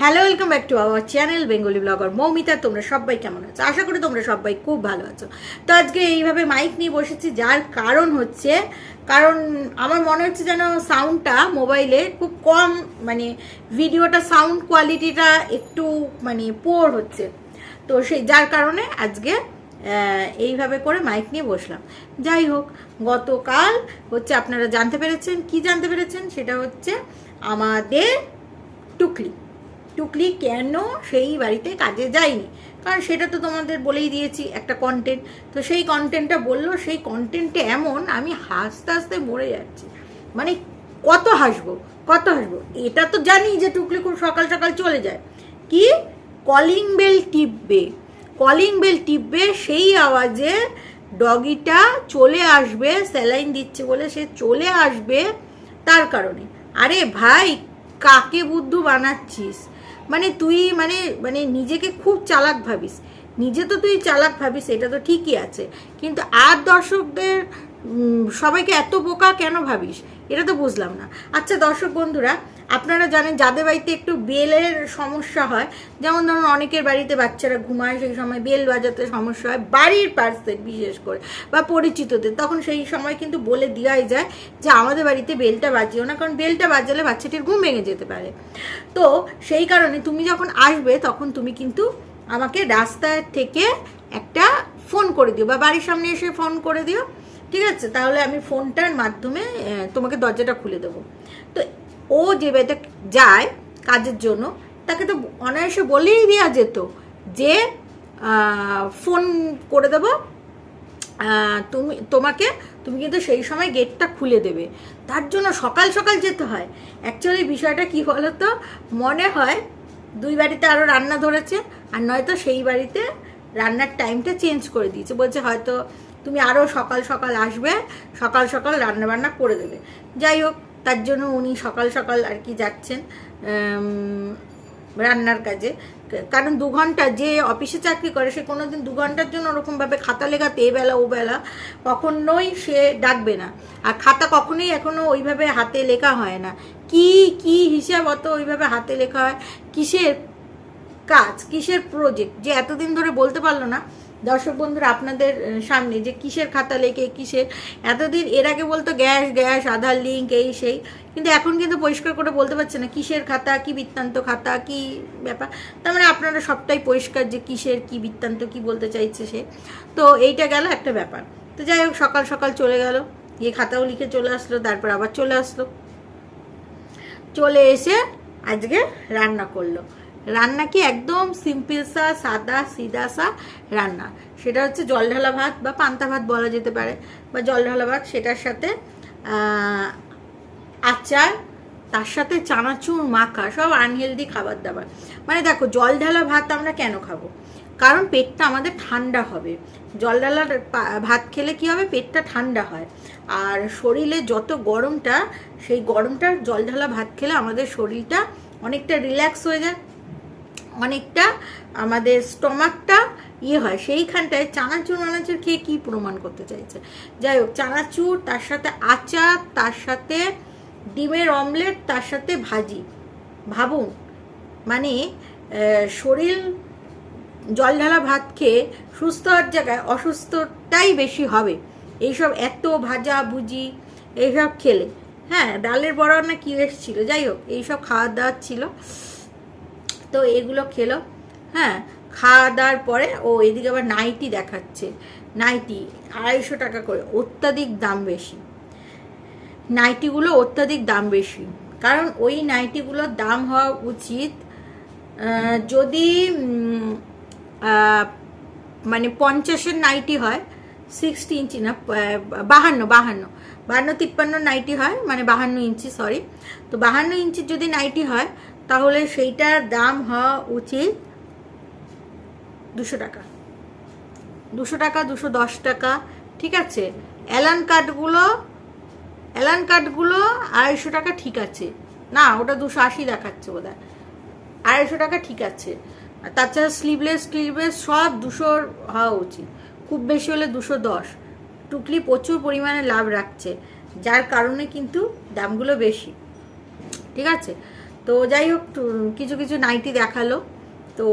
Hello welcome back to our channel Bengali blogger Moumita তোমরা সবাই কেমন আছো? আশা করি তোমরা সবাই খুব ভালো আছো। তো আজকে এইভাবে মাইক নিয়ে বসেছি, যার কারণ হচ্ছে, কারণ আমার মনে হচ্ছে যেন সাউন্ডটা মোবাইলে খুব কম মানে ভিডিওটা সাউন্ড কোয়ালিটিটা একটু মানে পোর হচ্ছে। তো সেই, যার কারণে আজকে এইভাবে করে মাইক নিয়ে বসলাম। যাই হোক, গতকাল হচ্ছে, আপনারা জানতে পেরেছেন, কি জানতে পেরেছেন? সেটা হচ্ছে আমাদের টুকলি। টুকলি কেন সেই বাড়িতে কাজে যায়নি? কারণ সেটা তো তোমাদের বলেই দিয়েছি একটা কন্টেন্ট তো সেই কন্টেন্টটা বলল, সেই কন্টেন্টে এমন, আমি হাসতে হাসতে মরে যাচ্ছি। মানে কত হাসবো কত হাসবো? এটা তো জানি যে টুকলি খুব সকাল সকাল চলে যায়। কি? কলিং বেল টিপবে। কলিং বেল টিপবে, সেই আওয়াজে ডগিটা চলে আসবে, স্যালাইন দিচ্ছে বলে সে চলে আসবে তার কারণে। আরে ভাই, কাকে বুদ্ধু বানাচ্ছিস? মানে তুই মানে মানে নিজেকে খুব চালাক ভাবিস। নিজে তো তুই চালাক ভাবিস, এটা তো ঠিকই আছে। কিন্তু আর দর্শকদের সবাইকে এত বোকা কেন ভাবিস? এটা তো বুঝলাম না। আচ্ছা দর্শক বন্ধুরা আপনারা জানেন যাদের বাড়িতে একটু বেলের সমস্যা হয়, যেমন ধরুন অনেকের বাড়িতে বাচ্চারা ঘুমায়, সেই সময় বেল বাজাতে সমস্যা হয়, বাড়ির পার্সেল বিশেষ করে বা পরিচিতদের, তখন সেই সময় কিন্তু বলে দেওয়াই যায় যে আমাদের বাড়িতে বেলটা বাজিও না, কারণ বেলটা বাজালে বাচ্চাটির ঘুম ভেঙে যেতে পারে। তো সেই কারণে তুমি যখন আসবে, তখন তুমি কিন্তু আমাকে রাস্তায় থেকে একটা ফোন করে দিও বা বাড়ির সামনে এসে ফোন করে দিও, ঠিক আছে? তাহলে আমি ফোনটার মাধ্যমে তোমাকে দরজাটা খুলে দেবো। তো ও যে বাড়িতে যায় কাজের জন্য, তাকে তো অনায়াসে বলেই দেওয়া যেত যে ফোন করে দেবো তুমি, তোমাকে, তুমি কিন্তু সেই সময় গেটটা খুলে দেবে। তার জন্য সকাল সকাল যেতে হয়। অ্যাকচুয়ালি বিষয়টা কি বলতো? মনে হয় দুই বাড়িতে আরও রান্না ধরেছে, আর নয়তো সেই বাড়িতে রান্নার টাইমটা চেঞ্জ করে দিয়েছে। বলছে হয়তো তুমি আরও সকাল সকাল আসবে, সকাল সকাল রান্না বান্না করে দেবে। যাই হোক তার জন্য উনি সকাল সকাল আর কি যাচ্ছেন রান্নার কাজে। কারণ দু ঘণ্টা যে অফিসে চাকরি করে, সে কোনো দিন দু ঘণ্টার জন্য ওরকমভাবে খাতা লেখাতে এ বেলা ও বেলা কখনোই সে ডাকবে না। আর খাতা কখনোই এখনও ওইভাবে হাতে লেখা হয় না। কি কি হিসাব অত ওইভাবে হাতে লেখা হয়? কিসের কাজ? কিসের প্রজেক্ট যে এতদিন ধরে বলতে পারল না দর্শক বন্ধুরা, আপনাদের সামনে যে কিসের খাতা লেখে, কিসের, এতদিন এর আগে বলতো গ্যাস গ্যাস, আধার লিঙ্ক, এই সেই, কিন্তু এখন কিন্তু পরিষ্কার করে বলতে পারছে না কিসের খাতা, কি বৃত্তান্ত খাতা, কি ব্যাপার। তার মানে আপনারা সবটাই পরিষ্কার যে কিসের, কি বৃত্তান্ত, কি বলতে চাইছে সে। তো এইটা গেল একটা ব্যাপার। তো যাই হোক, সকাল সকাল চলে গেল, গিয়ে খাতাও লিখে চলে আসলো, তারপর আবার চলে আসলো। চলে এসে আজকে রান্না করল। রান্না কি একদম সিম্পল সা, সাদা, সিদা সা রান্না। সেটা হচ্ছে জল ঢালা ভাত বা পান্তা ভাত বলা যেতে পারে, বা জল ঢালা ভাত, সেটার সাথে আচার, তার সাথে চানাচুর, মাখা, সব আনহেলদি খাবার দাবার। মানে দেখো, জল ঢালা ভাত আমরা কেন খাব? কারণ পেটটা আমাদের ঠান্ডা হবে। জল ঢালা ভাত খেলে কি হবে? পেটটা ঠান্ডা হয়। আর শরীরে যত গরমটা, সেই গরমটা জল ঢালা ভাত খেলে আমাদের শরীরটা অনেকটা রিল্যাক্স হয়ে যায়। অনেকটা আমাদের স্টমাকটা ইয়ে হয়। সেইখানটায় চানাচুর মানাচুর খেয়ে কি প্রমাণ করতে চাইছে? যাই হোক, চানাচুর, তার সাথে আচার, তার সাথে ডিমের অমলেট, তার সাথে ভাজি। ভাবুন মানে শরীর জল ঢালা ভাত খেয়ে সুস্থ হওয়ার জায়গায় অসুস্থটাই বেশি হবে। এইসব এত ভাজা ভুজি, এইসব খেলে। হ্যাঁ ডালের বড়া না কি এসেছিল? যাই হোক, এইসব খাওয়ার দাওয়ার ছিল। তো এগুলো খেলো। হ্যাঁ খাওয়া দাওয়ার পরে ও এদিকে আবার নাইটি দেখাচ্ছে। নাইটি আড়াইশো টাকা করে, অত্যাধিক দাম বেশি। নাইটিগুলো অত্যাধিক দাম বেশি। কারণ ওই নাইটিগুলোর দাম হওয়া উচিত যদি মানে পঞ্চাশের নাইটি হয়, সিক্সটি ইঞ্চি না বাহান্ন বাহান্ন। বাহান্ন, তিপ্পান্ন নাইটি হয় মানে বাহান্ন ইঞ্চি, সরি। তো বাহান্ন ইঞ্চির যদি নাইটি হয় তাহলে সেইটার দাম হওয়া উচিত দুশো টাকা। দুশো টাকা, দুশো দশ টাকা, ঠিক আছে? অ্যালান কার্ডগুলো অ্যালান কার্ডগুলো আড়াইশো টাকা ঠিক আছে। না, ওটা দুশো আশি দেখাচ্ছে বোধ হয় আড়াইশো টাকা ঠিক আছে। তাছাড়া স্লিভলেস স্লিভলেস সব দুশোর হওয়া উচিত। খুব বেশি হলে দুশো দশ। টুকলি প্রচুর পরিমাণে লাভ রাখছে। যার কারণে কিন্তু দামগুলো বেশি। ঠিক আছে? তো যাই হোক কিছু কিছু নাইটি দেখাল। তো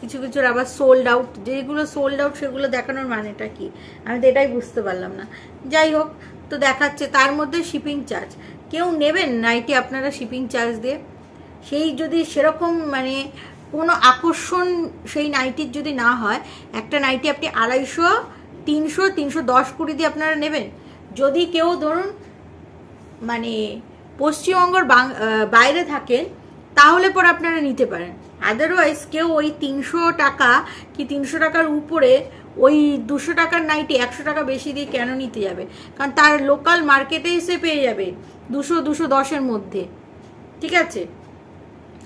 কিছু কিছুর আবার সোল্ড আউট যেগুলো সোল্ড আউট সেগুলো দেখানোর মানেটা কি? আমি তো এটাই বুঝতে পারলাম না। যাই হোক তো দেখাচ্ছে তার মধ্যে শিপিং চার্জ কেউ নেবেন নাইটি আপনারা শিপিং চার্জ দিয়ে? সেই যদি সেরকম মানে কোনো আকর্ষণ সেই নাইটির যদি না হয়, একটা নাইটি আপনি আড়াইশো, তিনশো তিনশো দশ কুড়ি দিয়ে আপনারা নেবেন। যদি কেউ ধরুন মানে পশ্চিমবঙ্গর বাইরে থাকেন, তাহলে পরে আপনারা নিতে পারেন। আদারওয়াইজ কেউ ওই তিনশো টাকা কি তিনশো টাকার উপরে ওই দুশো টাকার নাইটি একশো টাকা বেশি দিয়ে কেন নিতে যাবে? কারণ তার লোকাল মার্কেটে এসে পেয়ে যাবে দুশো দুশো দশের মধ্যে। ঠিক আছে?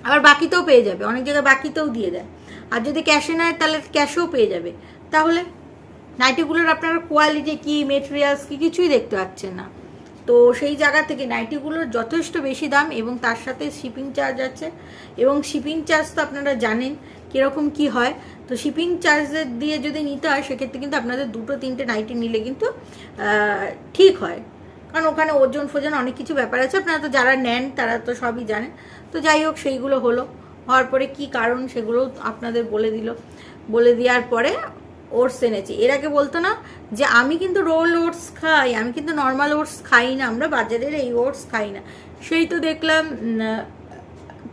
আবার বাকিতেও পেয়ে যাবে, অনেক জায়গায় বাকিতেও দিয়ে দেয়। আর যদি ক্যাশে নেয়, তাহলে ক্যাশেও পেয়ে যাবে। তাহলে নাইটিগুলোর আপনারা কোয়ালিটি কি মেটেরিয়ালস কি, কিছুই দেখতে পাচ্ছেন না। তো সেই জায়গা থেকে নাইটিগুলোর যথেষ্ট বেশি দাম এবং তার সাথে শিপিং চার্জ আছে এবং শিপিং চার্জ তো আপনারা জানেন কীরকম কি হয়। তো শিপিং চার্জ দিয়ে যদি নিতে হয়, সেক্ষেত্রে কিন্তু আপনাদের দুটো, তিনটে নাইটি নিলে কিন্তু ঠিক হয়। কারণ ওখানে ওজন ফোজন অনেক কিছু ব্যাপার আছে। আপনারা তো যারা নেন, তারা তো সবই জানেন। তো যাই হোক, সেইগুলো হলো। হওয়ার পরে কি কারণ সেগুলো আপনাদের বলে দিল। বলে দেওয়ার পরে ওটস এনেছি। এর আগে বলতো না যে আমি কিন্তু রোল ওটস খাই, আমি কিন্তু নর্মাল ওটস খাই না, আমরা বাজারের এই ওটস খাই না। সেই তো দেখলাম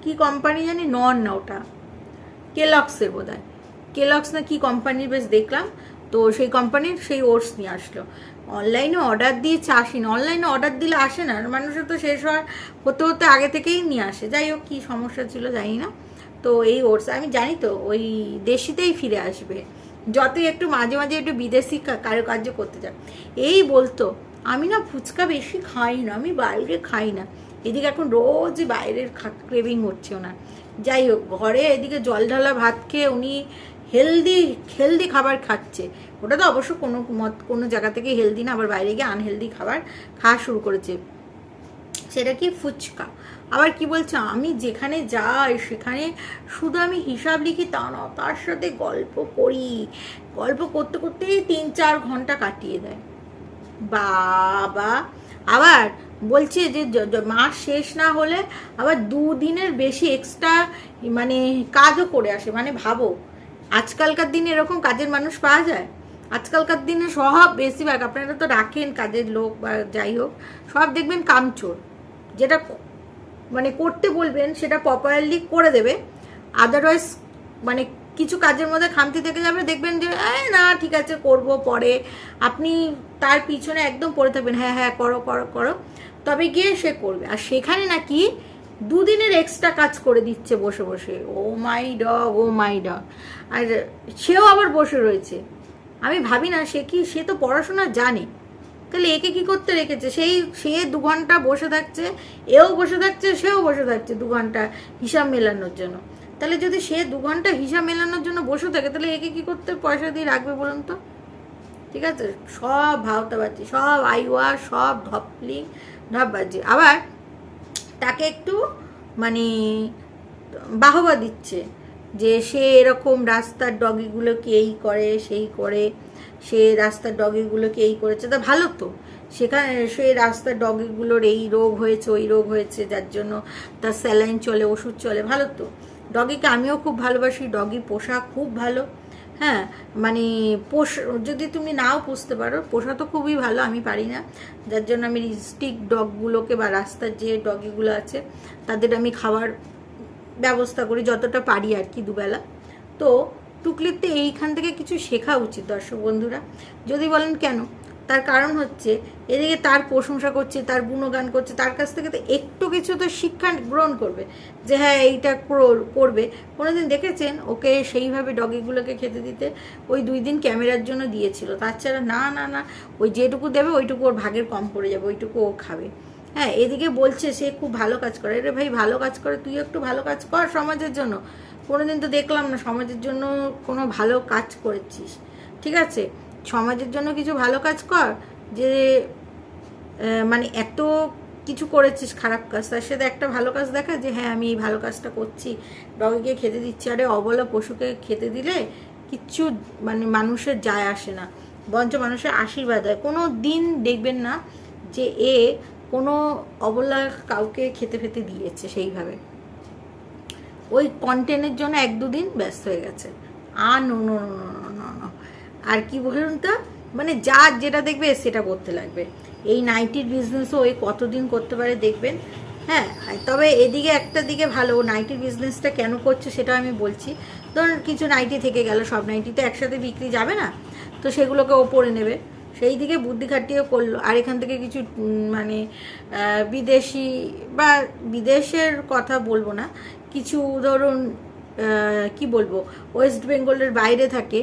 কি কোম্পানি জানি? নন না ওটা। কেলক্সের বোধ হয় কেলক্স না কি কোম্পানির বেশ দেখলাম। তো সেই কোম্পানির সেই ওটস নিয়ে আসলো। অনলাইনে অর্ডার দিয়েছে, আসেনি। অনলাইনে অর্ডার দিলে আসে না, মানুষের তো শেষ হওয়ার হতে হতে আগে থেকেই নিয়ে আসে। যাই হোক, কী সমস্যা ছিল জানি না। তো এই ওটস, আমি জানি তো, ওই দেশিতেই ফিরে আসবে। যতই একটু মাঝে মাঝে একটু বিদেশি কারুকার্য করতে চায় এই বলতো, আমি না ফুচকা বেশি খাই না, আমি বাইরে খাই না। এদিকে এখন রোজ বাইরের ক্রেভিং হচ্ছে ওনার যাই হোক, ঘরে এদিকে জল ঢালা ভাত খেয়ে উনি হেলদি হেলদি খাবার খাচ্ছে। ওটা তো অবশ্য কোনো মত কোনো জায়গা থেকে হেলদি না, আবার বাইরে গিয়ে আনহেলদি খাবার খাওয়া শুরু করেছে। সেটা কি ফুচকা? আবার কি বলছে, আমি যেখানে যাই, সেখানে শুধু আমি হিসাব লিখি, তা না, তার সাথে গল্প করি। গল্প করতে করতেই তিন চার ঘণ্টা কাটিয়ে দেয়। বাবা! আবার বলছে য- মাস শেষ না হলে আবার দুদিনের বেশি এক্সট্রা মানে কাজও করে আসে। মানে ভাবো, আজকালকার দিনে এরকম কাজের মানুষ পাওয়া যায়? আজকালকার দিনে সব বেশিরভাগ, আপনারা তো রাখেন কাজের লোক বা যাই হোক, সব দেখবেন কামচোর। যেটা মানে করতে বলবেন, সেটা প্রপারলি করে দেবে। আদারওয়াইজ মানে কিছু কাজের মধ্যে খামতি থেকে যাবে, দেখবেন যে "এই না, ঠিক আছে, করব পরে। আপনি তার পিছনে একদম পড়ে থাকবেন হ্যাঁ হ্যাঁ করো করো করো। তবে গিয়ে সে করবে। আর সেখানে নাকি দুদিনের এক্সট্রা কাজ করে দিচ্ছে বসে বসে। ও মাই ডগ, ও মাই ডগ। আর সেও আবার বসে রয়েছে। আমি ভাবি না, সে কি, সে তো পড়াশোনা জানে। তাহলে একে কি করতে রেখেছে? সেই, সে দু ঘণ্টা বসে থাকছে, এও বসে থাকছে, সেও বসে থাকছে দু ঘণ্টা হিসাব মেলানোর জন্য। তাহলে যদি সে দু ঘণ্টা হিসাব মেলানোর জন্য বসে থাকে, তাহলে একে কি করতে পয়সা দিয়ে রাখবে বলুন তো? ঠিক আছে? সব ভাওতাবাজি সব আইওয়া সব ঢপলি ঢপবাজি আবার তাকে একটু মানে বাহবা দিচ্ছে। যে সে এরকম রাস্তার ডগিগুলোকে এই করে, সেই করে, সে রাস্তার ডগিগুলোকে এই করেছে? তা ভালো তো। সেখানে, সে রাস্তার ডগিগুলোর এই রোগ হয়েছে, ওই রোগ হয়েছে, যার জন্য তার স্যালাইন চলে, ওষুধ চলে, ভালো তো। ডগিকে আমিও খুব ভালোবাসি, ডগি পোষা খুব ভালো। হ্যাঁ মানে পোষ, যদি তুমি নাও পুষতে পারো, পোষা তো খুবই ভালো, আমি পারি না। যার জন্য আমি স্টিক ডগগুলোকে বা রাস্তার যে ডগিগুলো আছে, তাদের আমি খাবার ব্যবস্থা করি, যতটা পারি আর কি দুবেলা। তো টুকলিতে এইখান থেকে কিছু শেখা উচিত দর্শক বন্ধুরা। যদি বলেন কেন? তার কারণ হচ্ছে, এদিকে তার প্রশংসা করছে, তার গুণগান করছে, তার কাছ থেকে তো একটু কিছু তো শিক্ষা গ্রহণ করবে, যে হ্যাঁ এইটা কর- করবে। কোনোদিন দেখেছেন ওকে সেইভাবে ডগিগুলোকে খেতে দিতে? ওই দুই দিন ক্যামেরার জন্য দিয়েছিল। তাছাড়া না না না, ওই যেটুকু দেবে ওইটুকু ওর ভাগের কম পড়ে যাবে, ওইটুকু ও খাবে। হ্যাঁ এদিকে বলছে সে খুব ভালো কাজ করে। রে ভাই, ভালো কাজ করে তুই একটু ভালো কাজ কর সমাজের জন্য। কোনোদিন তো দেখলাম না, সমাজের জন্য কোনো ভালো কাজ করেছিস। ঠিক আছে? সমাজের জন্য কিছু ভালো কাজ কর, যে মানে এত কিছু করেছিস খারাপ কাজ, তার সাথে একটা ভালো কাজ দেখা যে হ্যাঁ আমি এই ভালো কাজটা করছি ডগিকে খেতে দিচ্ছি। আরে, অবলা পশুকে খেতে দিলে কিচ্ছু মানে মানুষের যায় আসে না। বঞ্চ মানুষের আশীর্বাদ হয়। কোনো দিন দেখবেন না যে, এ কোনো অবলা কাউকে খেতে ফেতে দিয়েছে সেইভাবে। ওই কন্টেন্টের জন্য এক দুদিন ব্যস্ত হয়ে গেছে। আর নো আর কি বলুন তো? মানে যার যেটা দেখবে সেটা করতে লাগবে। এই নাইটির বিজনেসও ওই কতদিন করতে পারে দেখবেন। হ্যাঁ তবে এদিকে একটা দিকে ভালো নাইটির বিজনেসটা কেন করছে সেটা আমি বলছি। ধরুন কিছু নাইটি থেকে গেল, সব নাইটি তো একসাথে বিক্রি যাবে না? তো সেগুলোকে ও পরে নেবে। সেই দিকে বুদ্ধি খাটিয়ে করল। আর এখান থেকে কিছু মানে বিদেশি বা বিদেশের কথা বলব না। কিছু ধরুন কি বলব, ওয়েস্ট বেঙ্গলের বাইরে থাকে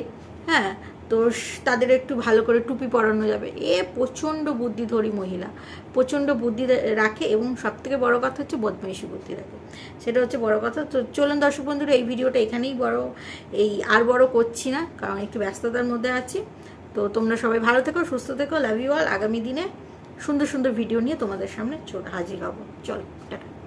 হ্যাঁ তো তাদের একটু ভালো করে টুপি পরানো যাবে। এ প্রচণ্ড বুদ্ধি বুদ্ধিধরী মহিলা। প্রচণ্ড বুদ্ধি রাখে এবং সব থেকে বড় কথা হচ্ছে বদমাইশি বুদ্ধি রাখে। সেটা হচ্ছে বড় কথা। তো চলুন দর্শক বন্ধুরা, এই ভিডিওটা এখানেই বড়, এই আর বড় করছি না, কারণ একটু ব্যস্ততার মধ্যে আছি। তো তোমরা সবাই ভালো থেকো, সুস্থ থেকো লাভ ইউ অল আগামী দিনে সুন্দর সুন্দর ভিডিও নিয়ে তোমাদের সামনে হাজির হব। চলো, টাটা।